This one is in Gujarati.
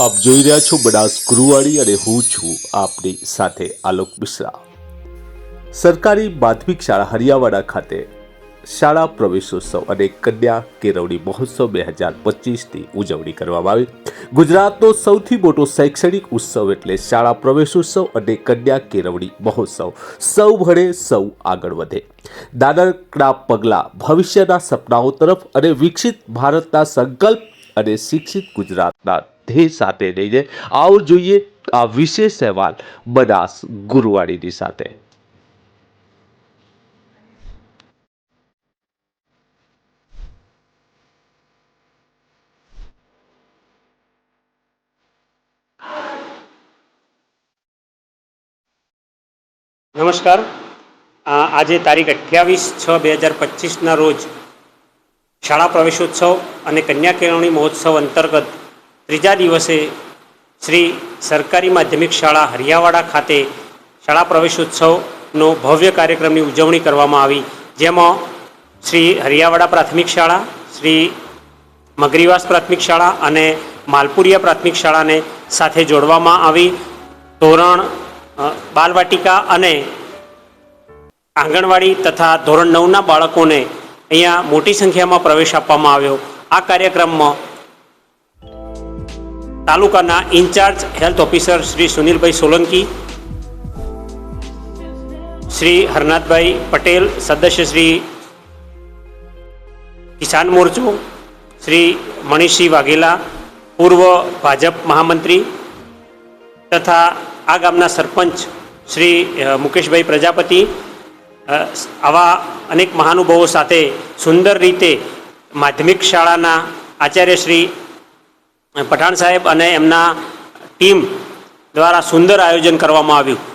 આપ જોઈ રહ્યા છો બડાસ ગુરુવાડી અને હું છું આપની સાથે આલોક મિશ્રા. સરકારી માધ્યમિક શાળા હરિયાવાડા ખાતે શાળા પ્રવેશોત્સવ અને કન્યા કેળવણી મહોત્સવ બે હજાર પચીસની ઉજવણી કરવામાં આવી. ગુજરાતનો સૌથી મોટો શૈક્ષણિક ઉત્સવ એટલે શાળા પ્રવેશોત્સવ અને કન્યા કેળવણી મહોત્સવ. સૌ ભણે સૌ આગળ વધે. નાનકડા પગલાં ભવિષ્યના સપનાઓ તરફ અને વિકસિત ભારતના સંકલ્પ અને શિક્ષિત ગુજરાતના ધ્યેય સાથે લઈને આવો જોઈએ, આ વિશેષ અહેવાલ બનાસ ગુરુવાડીની સાથે. નમસ્કાર. આજે તારીખ અઠ્યાવીસ છ બે હજાર પચીસના રોજ શાળા પ્રવેશોત્સવ અને કન્યા કેળવણી મહોત્સવ અંતર્ગત ત્રીજા દિવસે શ્રી સરકારી માધ્યમિક શાળા હરિયાવાડા ખાતે શાળા પ્રવેશોત્સવનો ભવ્ય કાર્યક્રમની ઉજવણી કરવામાં આવી. જેમાં શ્રી હરિયાવાડા પ્રાથમિક શાળા, શ્રી મગરીવાસ પ્રાથમિક શાળા અને માલપુરિયા પ્રાથમિક શાળાને સાથે જોડવામાં આવી. ધોરણ બાલવાટિકા અને આંગણવાડી તથા ધોરણ નવના બાળકોને અહીંયા મોટી સંખ્યામાં પ્રવેશ આપવામાં આવ્યો. આ કાર્યક્રમમાં તાલુકાના ઇન્ચાર્જ હેલ્થ ઓફિસર શ્રી સુનિલભાઈ સોલંકી, શ્રી હરનાથભાઈ પટેલ, સદસ્ય શ્રી કિસાન મોરચો, શ્રી મણીષસિંહ વાઘેલા, પૂર્વ ભાજપ મહામંત્રી તથા આ ગામના સરપંચ શ્રી મુકેશભાઈ પ્રજાપતિ. આવા અનેક મહાનુભાવો સાથે સુંદર રીતે માધ્યમિક શાળાના આચાર્ય શ્રી પઠાણ સાહેબ અને એમના ટીમ દ્વારા સુંદર આયોજન કરવામાં આવ્યું.